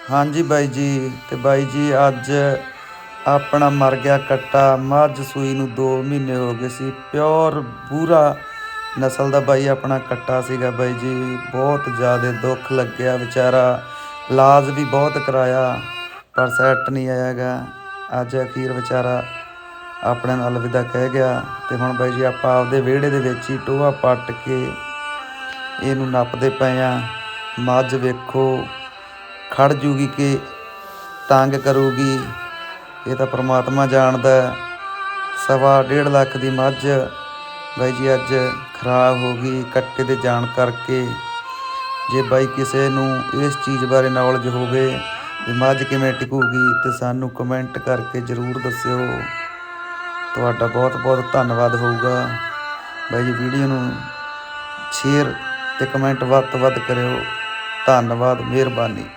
ਹਾਂਜੀ ਬਾਈ ਜੀ, ਤੇ ਬਾਈ ਜੀ ਅੱਜ ਆਪਣਾ ਮਰ ਗਿਆ ਕੱਟਾ। ਮੱਝ ਸੂਈ ਨੂੰ 2 ਮਹੀਨੇ ਹੋ ਗਏ ਸੀ। ਪਿਓਰ ਬੂਰਾ ਨਸਲ ਦਾ ਬਾਈ ਆਪਣਾ ਕੱਟਾ ਸੀਗਾ ਬਾਈ ਜੀ। ਬਹੁਤ ਜ਼ਿਆਦਾ ਦੁੱਖ ਲੱਗਿਆ ਵਿਚਾਰਾ। ਇਲਾਜ ਵੀ ਬਹੁਤ ਕਰਾਇਆ, ਪਰ ਸੈੱਟ ਨਹੀਂ ਆਇਆਗਾ। ਅੱਜ ਅਖੀਰ ਵਿਚਾਰਾ ਆਪਣੇ ਨਾਲ ਅਲਵਿਦਾ ਕਹਿ ਗਿਆ, ਤੇ ਹੁਣ ਬਾਈ ਜੀ ਆਪਾਂ ਆਪਦੇ ਵਿਹੜੇ ਦੇ ਵਿੱਚ ਹੀ ਟੋਆ ਪੱਟ ਕੇ ਇਹਨੂੰ ਨੱਪਦੇ ਪਏ ਆ। ਮੱਝ ਵੇਖੋ ਖੜ ਜੂਗੀ ਕਿ ਤੰਗ ਕਰੂਗੀ, ਇਹ ਤਾਂ ਪ੍ਰਮਾਤਮਾ ਜਾਣਦਾ ਸਵਾ ਡੇਢ ਲੱਖ ਦੀ ਮੱਝ ਬਾਈ ਜੀ ਅੱਜ ਖਰਾਬ ਹੋ ਗਈ, ਕੱਟੇ ਦੇ ਜਾਣ ਕਰਕੇ। ਜੇ ਬਾਈ ਕਿਸੇ ਨੂੰ ਇਸ ਚੀਜ਼ ਬਾਰੇ ਨੌਲੇਜ ਹੋਵੇ ਵੀ ਮੱਝ ਕਿਵੇਂ ਟਿਕੂਗੀ ਤੇ ਸਾਨੂੰ ਕਮੈਂਟ ਕਰਕੇ ਜਰੂਰ ਦੱਸਿਓ। ਤੁਹਾਡਾ ਬਹੁਤ ਬਹੁਤ ਧੰਨਵਾਦ ਹੋਊਗਾ। ਬਾਈ ਜੀ ਵੀਡੀਓ ਨੂੰ ਸ਼ੇਅਰ ਤੇ ਕਮੈਂਟ ਵੱਧ ਤੋਂ ਵੱਧ ਕਰਿਓ। ਧੰਨਵਾਦ, ਮਿਹਰਬਾਨੀ।